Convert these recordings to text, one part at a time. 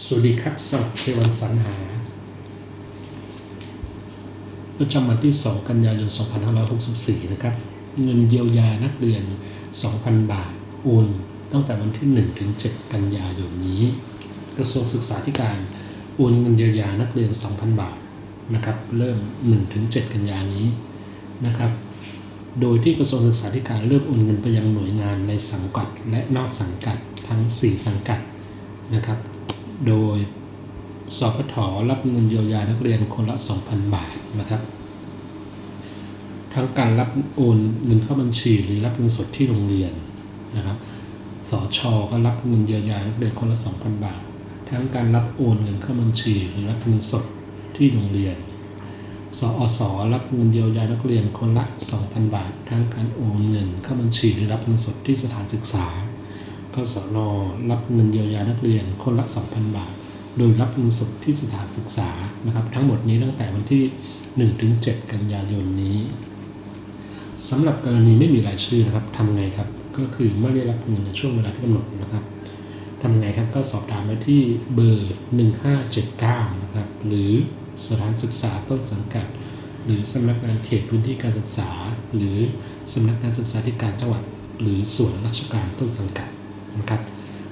สวัสดีครับสำหรับในวันสรรหาประจำวันที่ 2 กันยายน 2564 นะครับ เงินเยียวยานักเรียน 2,000 บาท โอน ตั้งแต่วันที่ 1 ถึง 7 กันยายนนี้ กระทรวงศึกษาธิการ โอนเงินเยียวยานักเรียน 2,000 บาท นะครับ เริ่ม 1 ถึง 7 กันยานี้ นะครับ โดยที่กระทรวงศึกษาธิการเริ่มโอนเงินไปยังหน่วยงานในสังกัด และนอกสังกัดทั้ง 4 สังกัด นะครับ โดยสพทรับเงินเยียวยานักเรียนคนละ 2,000 บาทนะครับ ทั้งการรับโอนเงินเข้าบัญชีหรือรับเงินสดที่โรงเรียนนะครับสชก็รับเงินเยียวยานักเรียนคนละ 2,000 บาท ทั้งการรับโอนเงินเข้าบัญชีหรือรับเงินสดที่โรงเรียน สอสรับเงินเยียวยานักเรียนคนละ 2,000 บาท ทั้งการโอนเงินเข้าบัญชีหรือรับเงินสดที่สถานศึกษา กสนรับเงินเยียวยานักเรียนคนละ 2,000 บาท โดยรับเงินสดที่สถานศึกษานะครับ ทั้งหมดนี้ตั้งแต่วันที่ 1-7 กันยายนนี้สำหรับกรณีไม่มีรายชื่อนะครับทำไงครับ ก็คือไม่ได้รับเงินในช่วงเวลาที่กำหนดนะครับทำไงครับก็สอบถามไปที่เบอร์ 1579 นะครับ หรือสถานศึกษาต้นสังกัด หรือสำนักงานเขตพื้นที่การศึกษา หรือสำนักงานศึกษาธิการจังหวัด หรือส่วนราชการต้นสังกัด นะครับ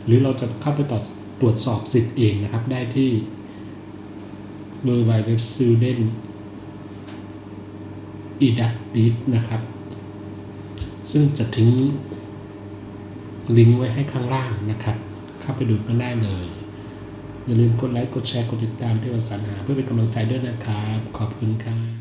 หรือเราจะเข้าไปตรวจตรวจสอบสิทธิ์เองนะครับ ได้ที่ w w w student e d u c t i v นะครับ ซึ่งจะทิ้งลิงก์ไว้ให้ข้างล่างนะครับ เข้าไปดูกันได้เลย อย่าลืมกดไลค์ กดแชร์ กดติดตามที่วันสรรหาเพื่อเป็นกำลังใจด้วยนะครับ ขอบคุณครับ